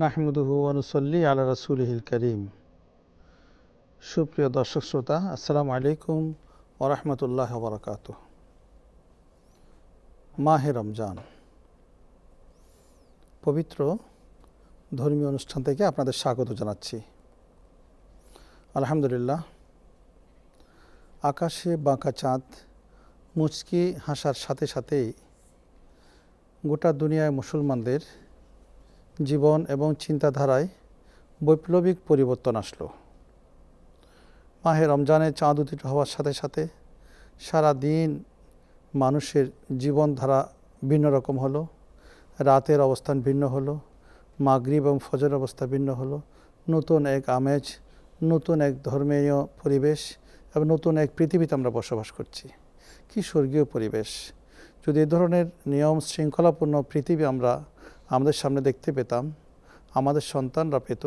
নাহমুদুহু অনুসল্লি আলা রসুলহিল করিম। সুপ্রিয় দর্শক শ্রোতা, আসসালামু আলাইকুম ওরহমতুল্লাহ বরকাত মাহে রমজান। পবিত্র ধর্মীয় অনুষ্ঠান থেকে আপনাদের স্বাগত জানাচ্ছি। আলহামদুলিল্লাহ, আকাশে বাঁকা চাঁদ, মুচকি হাসার সাথে সাথেই গোটা দুনিয়ায় মুসলমানদের জীবন এবং চিন্তাধারায় বৈপ্লবিক পরিবর্তন আসলো। মাহে রমজানে চাঁদ উদিত হওয়ার সাথে সাথে সারা দিন মানুষের জীবনধারা ভিন্ন রকম হলো। রাতের অবস্থান ভিন্ন হলো। মাগরিব এবং ফজর অবস্থা ভিন্ন হলো। নতুন এক আমেজ, নতুন এক ধর্মীয় পরিবেশ এবং নতুন এক পৃথিবীতে আমরা বসবাস করছি। কি স্বর্গীয় পরিবেশ! যদি এ ধরনের নিয়ম শৃঙ্খলাপূর্ণ পৃথিবী আমরা আমাদের সামনে দেখতে পেতাম, আমাদের সন্তানরা পেত,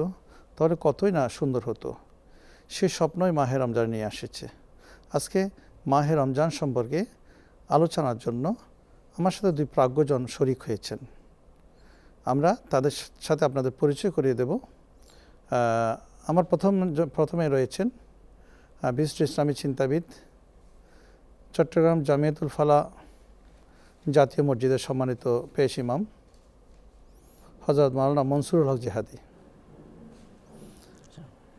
তাহলে কতই না সুন্দর হতো। সে স্বপ্নই মাহে রমজান নিয়ে এসেছে আজকে মাহে রমজান সম্পর্কে আলোচনার জন্য আমার সাথে দুই প্রাজ্ঞজন শরিক হয়েছেন। আমরা তাদের সাথে আপনাদের পরিচয় করিয়ে দেব। আমার প্রথম প্রথমে রয়েছেন বিশিষ্ট ইসলামী চিন্তাবিদ, চট্টগ্রাম জামিয়াতুল ফালা জাতীয় মসজিদের সম্মানিত পেশ ইমাম হজরত মাওলানা মনসুরুল হক জেহাদি।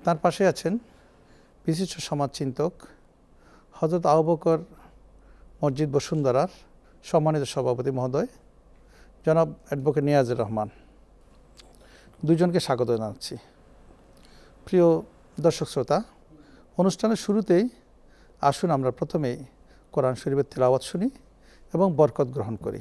তার পাশে আছেন বিশিষ্ট সমাজচিন্তক হজরত আহবকর মসজিদ বসুন্ধরার সম্মানিত সভাপতি মহোদয়, জনাব অ্যাডভোকেট নিয়াজুর রহমান। দুজনকে স্বাগত জানাচ্ছি। প্রিয় দর্শক শ্রোতা, অনুষ্ঠানের শুরুতেই আসুন আমরা প্রথমেই কোরআন শরীফের তেলাওয়াত শুনি এবং বরকত গ্রহণ করি।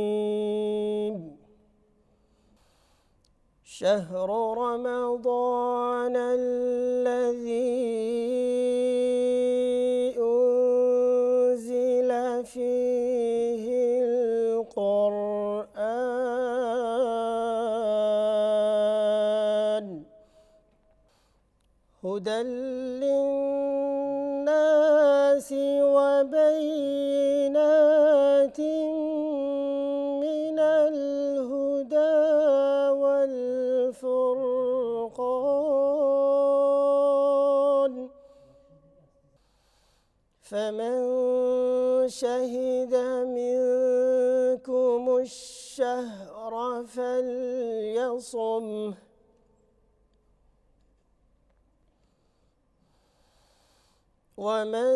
شهر رمضان الذي أنزل فيه القرآن هدى للناس وبينات فمن شهد منكم الشهر فليصمه ومن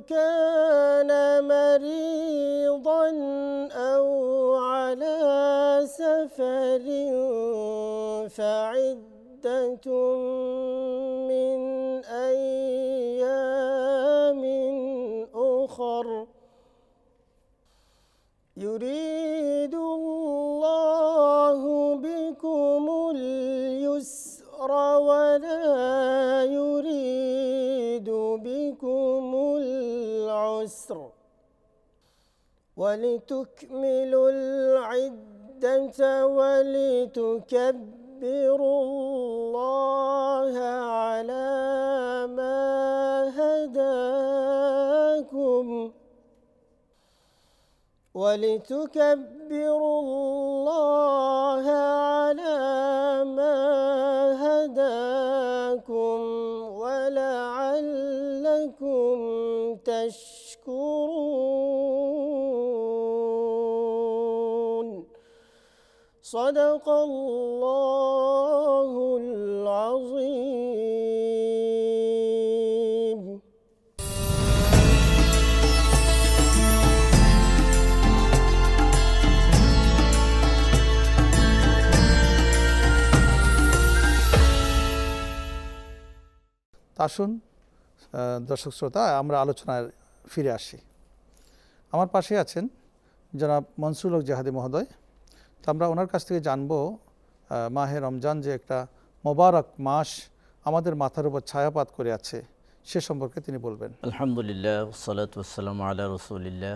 كان مريضا أو على سفر فعدة من أيام أخر. يريد الله بكم اليسر ولا يريد بكم العسر. ولتكملوا العدة ولتكبروا الله ولتكبروا الله على ما هداكم ولعلكم تشكرون. صدق الله العظيم. তা আসুন দর্শক শ্রোতা, আমরা আলোচনায় ফিরে আসি। আমার পাশে আছেন জনাব হক জাহাদি মহোদয়। তো আমরা ওনার কাছ থেকে জানব মাহে রমজান যে একটা মোবারক মাস আমাদের মাথার উপর ছায়াপাত করে আছে, সে সম্পর্কে তিনি বলবেন। আলহামদুলিল্লাহ সালাতাম আল্লাহ রসুলিল্লাহ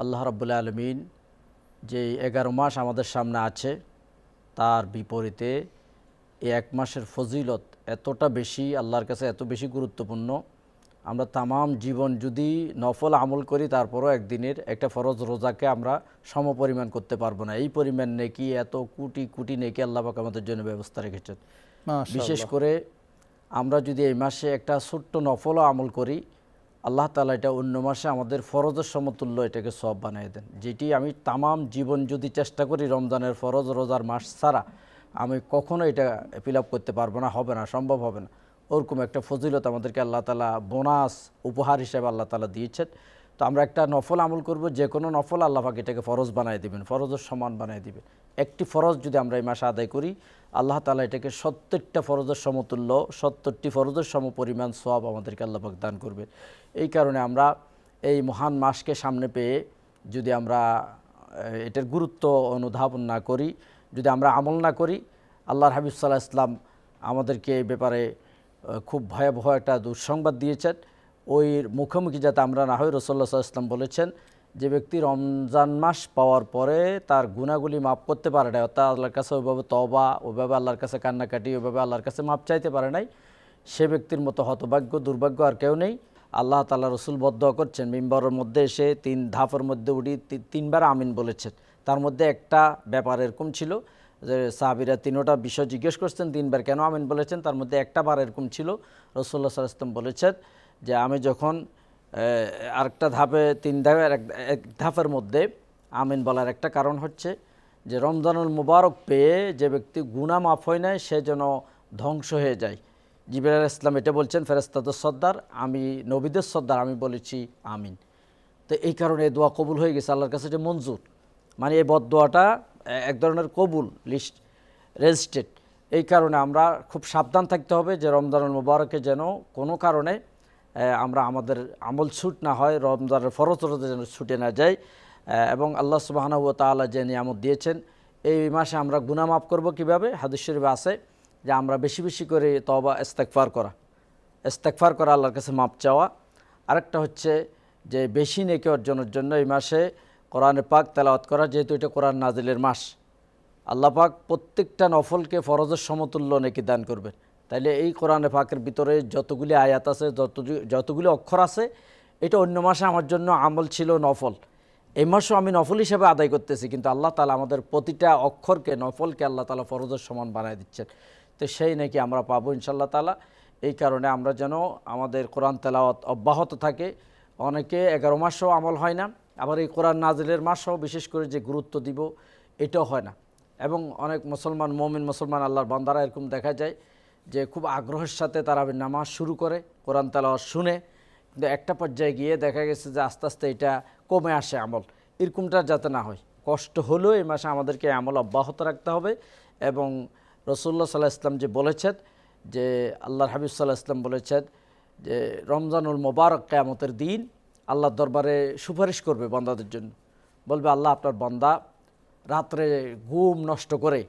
আল্লাহ রব্বুল্লা আলমিন যে এগারো মাস আমাদের সামনে আছে তার বিপরীতে এই এক মাসের ফজিলত এতটা বেশি আল্লাহর কাছে এত বেশি গুরুত্বপূর্ণ। আমরা তামাম জীবন যদি নফল আমল করি তারপরও একদিনের একটা ফরজ রোজাকে আমরা সমপরিমাণ করতে পারব না। এই পরিমাণ নেকি এত কোটি কোটি নেকি আল্লাহবাক আমাদের জন্য ব্যবস্থা রেখেছেন। বিশেষ করে আমরা যদি এই মাসে একটা ছোট্ট নফলও আমল করি আল্লাহ তালা এটা অন্য মাসে আমাদের ফরজের সমতুল্য এটাকে সব বানিয়ে দেন। যেটি আমি তামাম জীবন যদি চেষ্টা করি রমজানের ফরজ রোজার মাস ছাড়া, আমি কখনো এটা ফিল করতে পারব না, হবে না, সম্ভব হবে না। ওরকম একটা ফজিলত আমাদেরকে আল্লাহ তালা বোনাস, উপহার হিসেবে আল্লাহ তালা দিয়েছেন। তো আমরা একটা নফল আমল করব যে কোনো নফল আল্লাহ পাক এটাকে ফরজ বানিয়ে দিবেন, ফরজের সমান বানিয়ে দিবেন। একটি ফরজ যদি আমরা এই মাসে আদায় করি আল্লাহ তালা এটাকে সত্তরটা ফরজের সমতুল্য, সত্তরটি ফরজের সম পরিমাণ সব আমাদেরকে আল্লাপাক দান করবে। এই কারণে আমরা এই মহান মাসকে সামনে পেয়ে যদি আমরা এটার গুরুত্ব অনুধাবন না করি, যদি আমরা আমল না করি, আল্লাহর হাবিব সাল্লাহ ইসলাম আমাদেরকে এই ব্যাপারে খুব ভয়াবহ একটা দুঃসংবাদ দিয়েছেন। ওই মুখোমুখি যাতে আমরা না হই রসল্লা ইসলাম বলেছেন যে ব্যক্তি রমজান মাস পাওয়ার পরে তার গুণাগুলি মাফ করতে পারে না অর্থাৎ আল্লাহর কাছে ওইভাবে তবা ওইভাবে আল্লাহর কাছে কান্নাকাটি, ওইভাবে আল্লাহর কাছে মাপ চাইতে পারে নাই, সে ব্যক্তির মতো হতভাগ্য, দুর্ভাগ্য আর কেউ নেই। আল্লাহ তাল্লাহ রসুল বদ্ধ করছেন, মিম্বরের মধ্যে এসে তিন ধাপের মধ্যে উঠি তিনবার আমিন বলেছেন। তার মধ্যে একটা ব্যাপার এরকম ছিল যে সাহাবিরা তিনোটা বিষয় জিজ্ঞেস করছেন, তিনবার কেন আমিন বলেছেন, তার মধ্যে একটা বার এরকম ছিল। রসুল্লাহ সাল্লাম বলেছেন যে, আমি যখন আরেকটা ধাপে, তিন ধাপের এক ধাপের মধ্যে আমিন বলার একটা কারণ হচ্ছে যে রমজানুল মুবারক পেয়ে যে ব্যক্তি গুণা মাফ হয় নাই, সে যেন ধ্বংস হয়ে যায়। জিবরাল ইসলাম এটা বলছেন ফেরেস্তাদের সর্দার, আমি, নবীদের সর্দার, আমি বলেছি আমিন। তো এই কারণে এই দোয়া কবুল হয়ে গেছে, আল্লাহর কাছে যে মঞ্জুর। মানে এই বদোয়াটা এক ধরনের কবুল, লিস্ট রেজিস্টেড এই কারণে আমরা খুব সাবধান থাকতে হবে যে রমজানুল মুবারকে যেন কোনো কারণে আমরা আমাদের আমল ছুট না হয় রমজানের ফরজ রোজা যেন ছুটে না আহ, এবং আল্লাহ সুবাহানা ও তাআলা যে নিয়ামত দিয়েছেন এই মাসে আমরা গুনাহ মাফ করব কীভাবে? হাদিস শরীফে আছে যে আমরা বেশি বেশি করে তবা ইস্তেকফার করা। ইস্তেকফার করা আল্লাহর কাছে মাপ চাওয়া। আরেকটা হচ্ছে যে বেশি নেকি অর্জনের জন্য এই মাসে কোরআনে পাক তেলাওয়াত করা যেহেতু এটা কোরআন নাজিলের মাস। আল্লাহ পাক প্রত্যেকটা নফলকে ফরজের সমতুল্য নেকি দান করবেন। তাইলে এই কোরআনে পাকের ভিতরে যতগুলি আয়াত আছে যত যতগুলি অক্ষর আছে, এটা অন্য মাসে আমার জন্য আমল ছিল নফল। এই মাসও আমি নফল হিসেবে আদায় করতেছি, কিন্তু আল্লাহ তালা আমাদের প্রতিটা অক্ষরকে, নফলকে আল্লাহ তালা ফরজের সমান বানায় দিচ্ছেন। তো সেই নাকি আমরা পাবো ইনশাল্লাহ তালা এই কারণে আমরা যেন আমাদের কোরআন তেলাওয়াত অব্যাহত থাকে। অনেকে এগারো মাসও আমল হয় না, আবার এই কোরআন নাজিলের মাসও বিশেষ করে যে গুরুত্ব দিব, এটাও হয় না। এবং অনেক মুসলমান, মমিন মুসলমান আল্লাহর বান্দারা এরকম দেখা যায় যে খুব আগ্রহের সাথে তারা নামাজ শুরু করে, কোরআন তেলাওয়াত শুনে। কিন্তু একটা পর্যায়ে গিয়ে দেখা গেছে যে আস্তে আস্তে এটা কমে আসে আমল। এরকমটা যাতে না হয়। কষ্ট হলেও এই মাসে আমাদেরকে আমল অব্যাহত রাখতে হবে এবং রসুল্লাহ সাল্লাহ ইসলাম যে বলেছেন, যে আল্লাহর হাবিব সাল্লাহ ইসলাম বলেছেন যে রমজানুল মোবারক কেয়ামতের দিন আল্লাহর দরবারে সুপারিশ করবে বন্দাদের জন্য। বলবে, আল্লাহ আপনার বন্দা রাত্রে ঘুম নষ্ট করে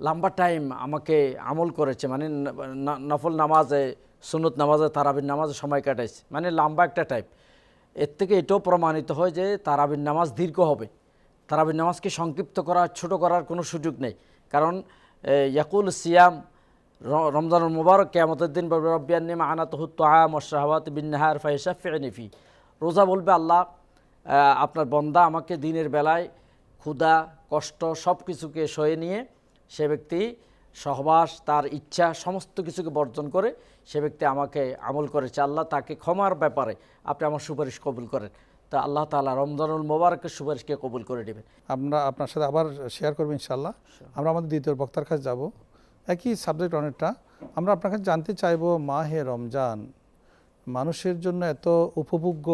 লম্বা টাইম আমাকে আমল করেছে মানে নফল নামাজে সুনত নামাজে, তারাবির নামাজে সময় কাটাইছে। মানে লম্বা একটা টাইপের থেকে এটাও প্রমাণিত হয় যে তারাবির নামাজ দীর্ঘ হবে। তারাবির নামাজকে সংক্ষিপ্ত করা, ছোট করার কোনো সুযোগ নেই। কারণ ইয়াকুল সিয়াম রমজানুল মুবারক, কেয়ামতের দিন বলবে রব্বিয়ান নিমা আনা তহুত আম ও শাহওয়াত বিন্নাহার ফাইসা ফেনিফি রোজা বলবে, আল্লাহ আপনার বন্দা আমাকে দিনের বেলায় ক্ষুধা, কষ্ট সব কিছুকে সয়ে নিয়ে সে ব্যক্তি সহবাস তার ইচ্ছা সমস্ত কিছুকে বর্জন করে সে ব্যক্তি আমাকে আমল করেছে। আল্লাহ তাকে ক্ষমার ব্যাপারে আপনি আমার সুপারিশ কবুল করেন। তা আল্লাহ তাআলা রমজানুল মোবারকের সুপারিশকে কবুল করে নেবেন। আমরা আপনার সাথে আবার শেয়ার করব ইনশাল্লাহ আমরা আমাদের দ্বিতীয় বক্তার কাছে যাব। একই সাবজেক্ট অনেকটা। আমরা আপনার কাছে জানতে চাইব মাহে রমজান মানুষের জন্য এত উপভোগ্য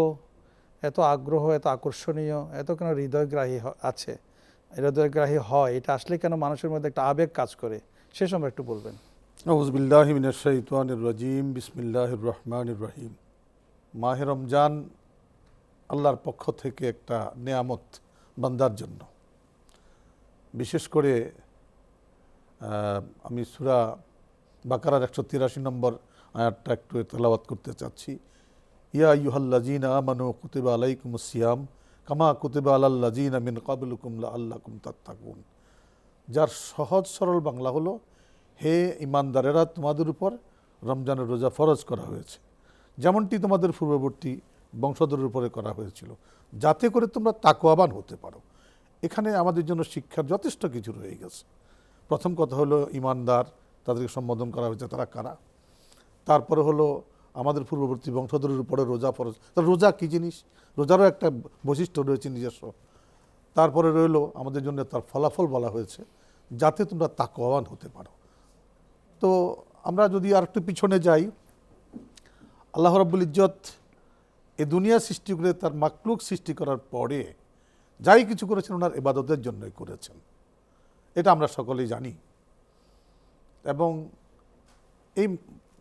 এত আগ্রহ এত আকর্ষণীয় এত কেন হৃদয়গ্রাহী আছে? হৃদয়গ্রাহী হয়, এটা আসলে কেন মানুষের মধ্যে একটা আবেগ কাজ করে? সে সময় একটু বলবেন। রাজিম, বিসমিল্লাহির রহমানির রহিম। মাহে রমজান আল্লাহর পক্ষ থেকে একটা নেয়ামত বান্দার জন্য। বিশেষ করে আমি সুরা বাকারার একশো তিরাশি নম্বর আয়াতটা একটু তেলাওয়াত করতে চাচ্ছি। ইয়া ইউহাল্লাজিন আমানু কুতিবা আলাইকুম সিয়াম। কামা কুতিবা আলাল্লাজিন মিন কাবলুকুম আল্লাকুম তাত্তাকুন। যার সহজ সরল বাংলা হলো, হে ইমানদারেরা, তোমাদের উপর রমজানের রোজা ফরজ করা হয়েছে। যেমনটি তোমাদের পূর্ববর্তী বংশধরের উপরে করা হয়েছিল। যাতে করে তোমরা তাকওয়াবান হতে পারো। এখানে আমাদের জন্য শিক্ষার যথেষ্ট কিছু রয়ে গেছে। প্রথম কথা হলো, ইমানদার, তাদেরকে সম্বোধন করা হয়েছে তারা কারা? তারপরে হলো, আমাদের পূর্ববর্তী বংশধরের উপরে রোজা ফরজ। তা রোজা কী জিনিস? রোজারও একটা বৈশিষ্ট্য রয়েছে নিজস্ব। তারপরে রইল আমাদের জন্য তার ফলাফল বলা হয়েছে, যাতে তোমরা তাকওয়ান হতে পারো। তো আমরা যদি আর একটু পিছনে যাই, আল্লাহ রাব্বুল ইজ্জত এ দুনিয়া সৃষ্টি করে তার মাকলুক সৃষ্টি করার পরে যাই কিছু করেছেন ওনার এবাদতের জন্যই করেছেন। এটা আমরা সকলেই জানি। এবং এই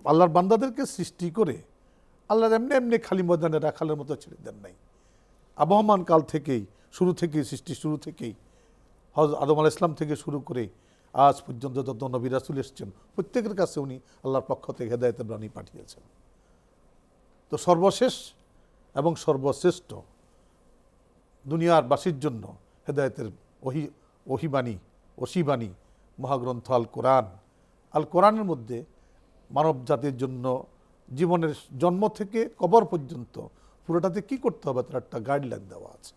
আল্লাহর বান্দাদেরকে সৃষ্টি করে আল্লাহর এমনি এমনি খালি ময়দানে রাখালের মতো ছেড়ে দেন নাই। আবহমান কাল থেকেই, শুরু থেকেই সৃষ্টি শুরু থেকেই হজ আদম আল ইসলাম থেকে শুরু করে আজ পর্যন্ত যত নবী রাসুল এসছেন, প্রত্যেকের কাছে উনি আল্লাহর পক্ষ থেকে হেদায়তের বাণী পাঠিয়েছেন। তো সর্বশেষ এবং সর্বশ্রেষ্ঠ দুনিয়ার বাসীর জন্য হেদায়তের ওহি, ওহিবাণী ওসিবাণী মহাগ্রন্থ আল কোরআন। আল কোরআনের মধ্যে মানব জাতির জন্য জীবনের জন্ম থেকে কবর পর্যন্ত পুরোটাতে কি করতে হবে? তার একটা গাইডলাইন দেওয়া আছে।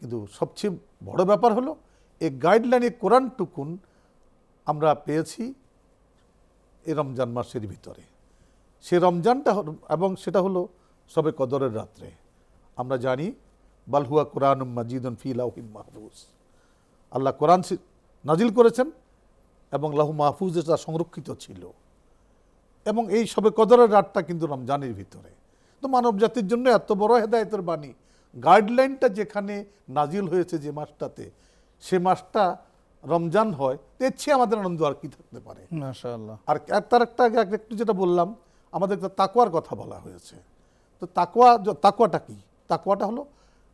কিন্তু সবচেয়ে বড় ব্যাপার হলো, এই গাইডলাইনে কোরআনটুকুন আমরা পেয়েছি এ রমজান মাসের ভিতরে। সে রমজানটা এবং সেটা হলো সবে কদরের রাত্রে। আমরা জানি বালহুয়া কোরআন মাজিদুন ফি লাউহিন মাহফুজ। আল্লাহ কোরআন নাজিল করেছেন এবং লাহু মাহফুজে তা সংরক্ষিত ছিল। এবং এই সবে কদরের রাতটা কিন্তু রমজানের ভিতরে। তো মানব জাতির জন্য এত বড় হেদায়তের বাণী। গাইডলাইনটা যেখানে নাজিল হয়েছে যে মাসটাতে সে মাসটা রমজান হয় এর চেয়ে আমাদের আনন্দ আর কি থাকতে পারে? আর তার একটা আগে একটু যেটা বললাম আমাদের তাকুয়ার কথা বলা হয়েছে। তো তাকুয়া তাকুয়াটা কি? তাকুয়াটা হলো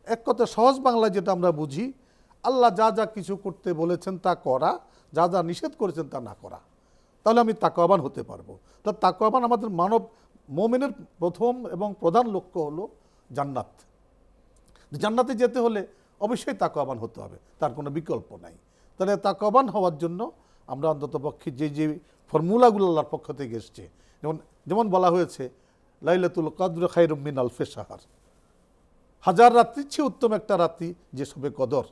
এক কথা সহজ বাংলায় যেটা আমরা বুঝি আল্লাহ যা যা কিছু করতে বলেছেন তা করা যা যা নিষেধ করেছেন তা না করা। তাহলে আমি তাকওয়াবান হতে পারব। তা তাকওয়াবান আমাদের মানব মোমেনের প্রথম এবং প্রধান লক্ষ্য হলো জান্নাত। জান্নাতে যেতে হলে অবশ্যই তাকওয়াবান হতে হবে, তার কোনো বিকল্প নাই। তাহলে তাকওয়াবান হওয়ার জন্য আমরা অন্তত পক্ষে যে যে ফর্মুলাগুলো আল্লাহর পক্ষ থেকে এসছে, যেমন যেমন বলা হয়েছে, লাইলাতুল কদর খাইরুমিন আলফে সাহার হাজার রাত্রির চেয়ে উত্তম একটা রাত্রি যে সবে কদর।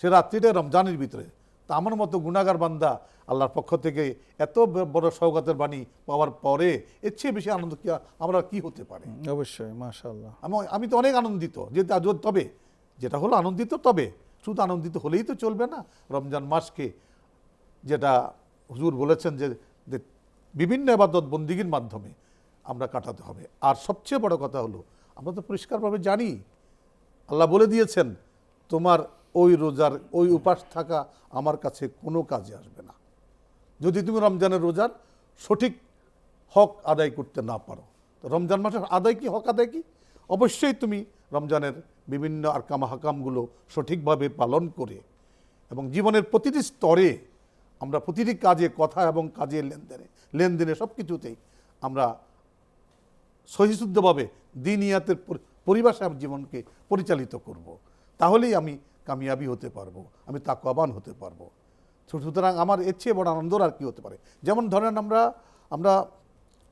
সে রাত্রিটা রমজানের ভিতরে। তা আমার মতো গুণাগার বান্দা আল্লাহর পক্ষ থেকে এত বড় সৌগাতের বাণী পাওয়ার পরে এর চেয়ে বেশি আনন্দ কি আমরা কি হতে পারে? অবশ্যই মাশাআল্লাহ। আমি আমি তো অনেক আনন্দিত যে তবে যেটা হলো আনন্দিত তবে শুধু আনন্দিত হলেই তো চলবে না। রমজান মাসকে যেটা হুজুর বলেছেন যে যে বিভিন্ন আবাদত বন্দিগির মাধ্যমে আমরা কাটাতে হবে। আর সবচেয়ে বড় কথা হলো আমরা তো পরিষ্কারভাবে জানি আল্লাহ বলে দিয়েছেন তোমার ওই রোজার, ওই উপাস থাকা আমার কাছে কোনো কাজে আসবে না যদি তুমি রমজানের রোজার সঠিক হক আদায় করতে না পারো, তো রমজান মাসের আদায় কি, হক আদায় কি অবশ্যই তুমি রমজানের বিভিন্ন আরকাম হাকামগুলো সঠিকভাবে পালন করে এবং জীবনের প্রতিটি স্তরে আমরা প্রতিটি কাজে কথা এবং কাজে লেনদেনে লেনদেনে সব কিছুতেই আমরা সহিশুদ্ধভাবে দিনিয়াতের পরি- পরিভাষায় জীবনকে পরিচালিত করব। তাহলেই আমি কামিয়াবি হতে পারব, আমি তাকওয়াবান হতে পারব। সুতরাং আমার এর চেয়ে বড় আনন্দ আর কি হতে পারে? যেমন ধরেন আমরা আমরা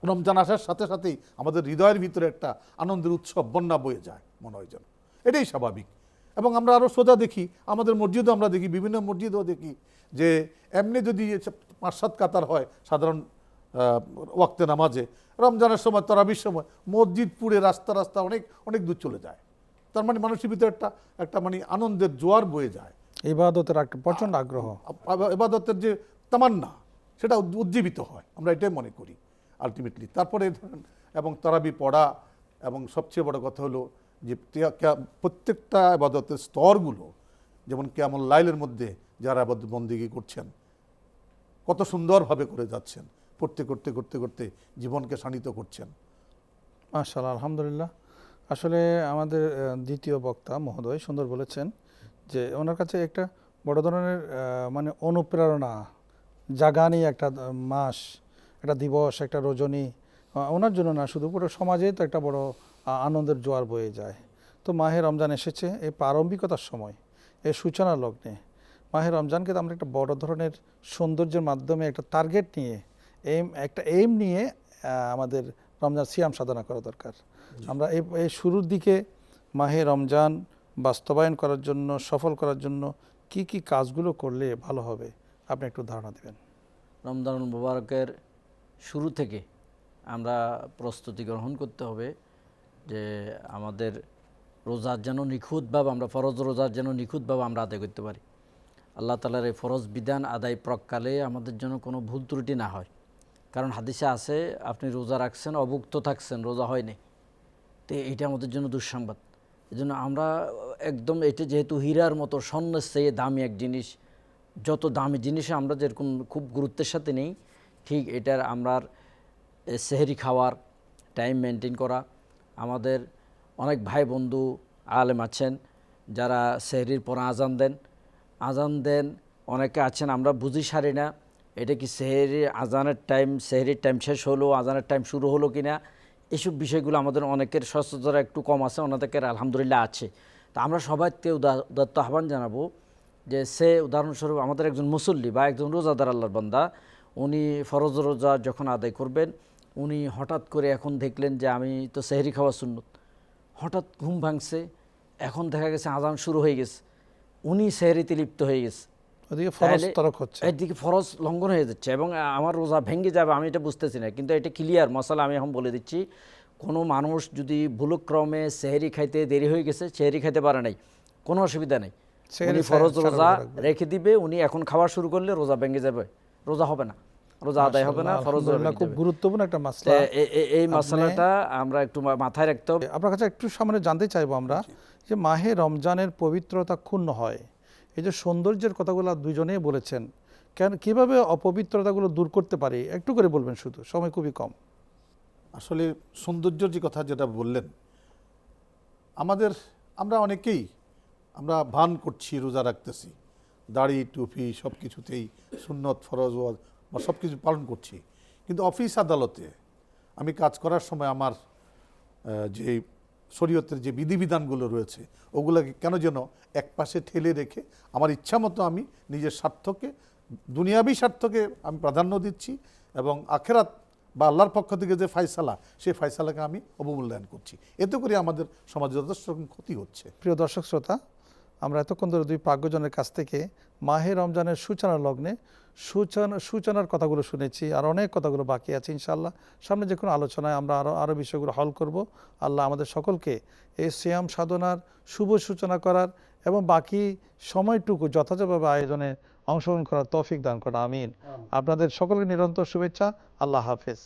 রমজান আসার সাথে সাথেই আমাদের হৃদয়ের ভিতরে একটা আনন্দের উৎসব বন্যা বয়ে যায়, মনে হয় যেন। এটাই স্বাভাবিক। এবং আমরা আরও সোজা দেখি, আমাদের মসজিদও আমরা দেখি, বিভিন্ন মসজিদও দেখি, যে এমনি যদি পাঁচ সাত কাতার হয় সাধারণ ওয়াক্তে নামাজে, রমজানের সময়, তরাবির সময়, মসজিদ পুড়ে রাস্তা রাস্তা অনেক অনেক দূর চলে যায়। তার মানে মানুষের ভিতরে একটা একটা মানে আনন্দের জোয়ার বয়ে যায়। ইবাদতের একটা প্রচণ্ড আগ্রহ। এবাদতের যে তামান্না সেটা উজ্জীবিত হয়। আমরা এটাই মনে করি আলটিমেটলি তারপরে ধরেন এবং তারাবি পড়া এবং সবচেয়ে বড় কথা হলো যে প্রত্যেকটা আবাদতের স্তরগুলো যেমন কেমন লাইলের মধ্যে যারা আবাদ বন্দিগি করছেন কত সুন্দরভাবে করে যাচ্ছেন পড়তে করতে করতে করতে জীবনকে শানিত করছেন। মাশাআল্লাহ আলহামদুলিল্লাহ। আসলে আমাদের দ্বিতীয় বক্তা মহোদয় সুন্দর বলেছেন যে ওনার কাছে একটা বড় ধরনের মানে অনুপ্রেরণা, জাগানি একটা মাস, একটা দিবস, একটা রজনী ওনার জন্য না, শুধু পুরো সমাজেই তো একটা বড় আনন্দের জোয়ার বয়ে যায়। তো মাহে রমজান এসেছে এই প্রারম্ভিকতার সময় এই সূচনা লগ্নে। মাহে রমজানকে তো আমরা একটা বড় ধরনের সৌন্দর্যের মাধ্যমে একটা টার্গেট নিয়ে এইম একটা এইম নিয়ে আমাদের রমজান সিয়াম সাধনা করা দরকার। আমরা এই শুরুর দিকে মাহে রমজান বাস্তবায়ন করার জন্য, সফল করার জন্য কি কি কাজগুলো করলে ভালো হবে? আপনি একটু ধারণা দেবেন। রমজান মুবারকের শুরু থেকে আমরা প্রস্তুতি গ্রহণ করতে হবে যে আমাদের রোজার যেন নিখুঁতভাবে আমরা, ফরজ রোজার যেন নিখুঁতভাবে আমরা আদায় করতে পারি। আল্লাহ তালার এই ফরজ বিধান আদায় প্রকালে আমাদের জন্য কোনো ভুল ত্রুটি না হয়। কারণ হাদিসে আছে, আপনি রোজা রাখছেন, অভুক্ত থাকছেন, রোজা হয়নি তো এটা আমাদের জন্য দুঃসংবাদ। এই জন্য আমরা একদম এটা যেহেতু হীরার মতো স্বর্ণের চেয়ে দামি এক জিনিস, যত দামি জিনিসে আমরা যেরকম খুব গুরুত্বের সাথে নেই, ঠিক এটার আমরা সেহেরি খাওয়ার টাইম মেনটেন করা। আমাদের অনেক ভাই বন্ধু আলেম আছেন, যারা সেহরির পর আজান দেন। আজান দেন, অনেকে আছেন, আমরা বুঝি সারি না, এটা কি সেহেরি আজানের টাইম সেহেরির টাইম শেষ হলো, আজানের টাইম শুরু হলো কি না এসব বিষয়গুলো আমাদের অনেকের সচেতনতা একটু কম আছে অনেকের আলহামদুলিল্লাহ আছে। তা আমরা সবাইকে উদা- উদাত্ত আহ্বান জানাব যে সে উদাহরণস্বরূপ আমাদের একজন মুসল্লি বা একজন রোজাদার আল্লাহর বান্দা, উনি ফরজ রোজা যখন আদায় করবেন, উনি হঠাৎ করে এখন দেখলেন যে আমি তো সেহরি খাওয়া সুন্নত। হঠাৎ ঘুম ভাঙছে, এখন দেখা গেছে আজান শুরু হয়ে গেছে। উনি সেহরিতে লিপ্ত হয়ে গেছে। ওদিকে ফরজ তরক হচ্ছে। একদিকে ফরজ লঙ্ঘন হয়ে যাচ্ছে এবং আমার রোজা ভেঙে যাবে আমি এটা বুঝতেছি না। কিন্তু এটা ক্লিয়ার মশলা আমি এখন বলে দিচ্ছি কোনো মানুষ যদি ভুলক্রমে সেহেরি খাইতে দেরি হয়ে গেছে সেহেরি খাইতে পারে নাই কোনো অসুবিধা নেই। উনি ফরজ রোজা রেখে দিবে উনি এখন খাওয়া শুরু করলে রোজা ভেঙে যাবে রোজা হবে না রোজা আদায় হবে না ফরজ খুব গুরুত্বপূর্ণ একটা মাসলা। এই মশলাটা আমরা একটু মাথায় রাখতে হবে। আপনার কাছে একটু সামনে জানতে চাইব আমরা যে মাহে রমজানের পবিত্রতা ক্ষুণ্ণ হয়। এই যে সৌন্দর্যের কথাগুলো দুজনেই বলেছেন, কেন, কীভাবে অপবিত্রতাগুলো দূর করতে পারি? একটু করে বলবেন শুধু, সময় খুবই কম। আসলে সৌন্দর্যের যে কথা যেটা বললেন, আমাদের, আমরা অনেকেই, আমরা ভান করছি, রোজা রাখতেছি। দাড়ি, টুপি সব কিছুতেই সুন্নত, ফরজ বা সব কিছু পালন করছি। কিন্তু অফিস আদালতে আমি কাজ করার সময় আমার যে শরীয়তের যে বিধিবিধানগুলো রয়েছে, ওগুলোকে কেন যেন এক পাশে ঠেলে রেখে আমার ইচ্ছা মতো আমি নিজের স্বার্থকে, দুনিয়াবী স্বার্থকে আমি প্রাধান্য দিচ্ছি এবং আখেরাত বা আল্লাহর পক্ষ থেকে যে ফায়সালা, সেই ফায়সালাকে আমি অবমূল্যায়ন করছি। এতে করে আমাদের সমাজে যথেষ্ট রকম ক্ষতি হচ্ছে। প্রিয় দর্শক শ্রোতা, আমরা এতক্ষণ ধরে দুই প্রাজ্ঞজনের কাছ থেকে মাহে রমজানের সূচনা লগ্নে সূচনা সূচনার কথাগুলো শুনেছি আর অনেক কথাগুলো বাকি আছে ইনশাআল্লাহ। সামনে যে কোনো আলোচনায় আমরা আরও আরও বিষয়গুলো হল করব। আল্লাহ আমাদের সকলকে এই শ্যাম সাধনার শুভ সূচনা করার এবং বাকি সময়টুকু যথাযথভাবে আয়োজনে অংশগ্রহণ করার তৌফিক দান করা আমিন। আপনাদের সকলকে নিরন্তর শুভেচ্ছা আল্লাহ হাফেজ।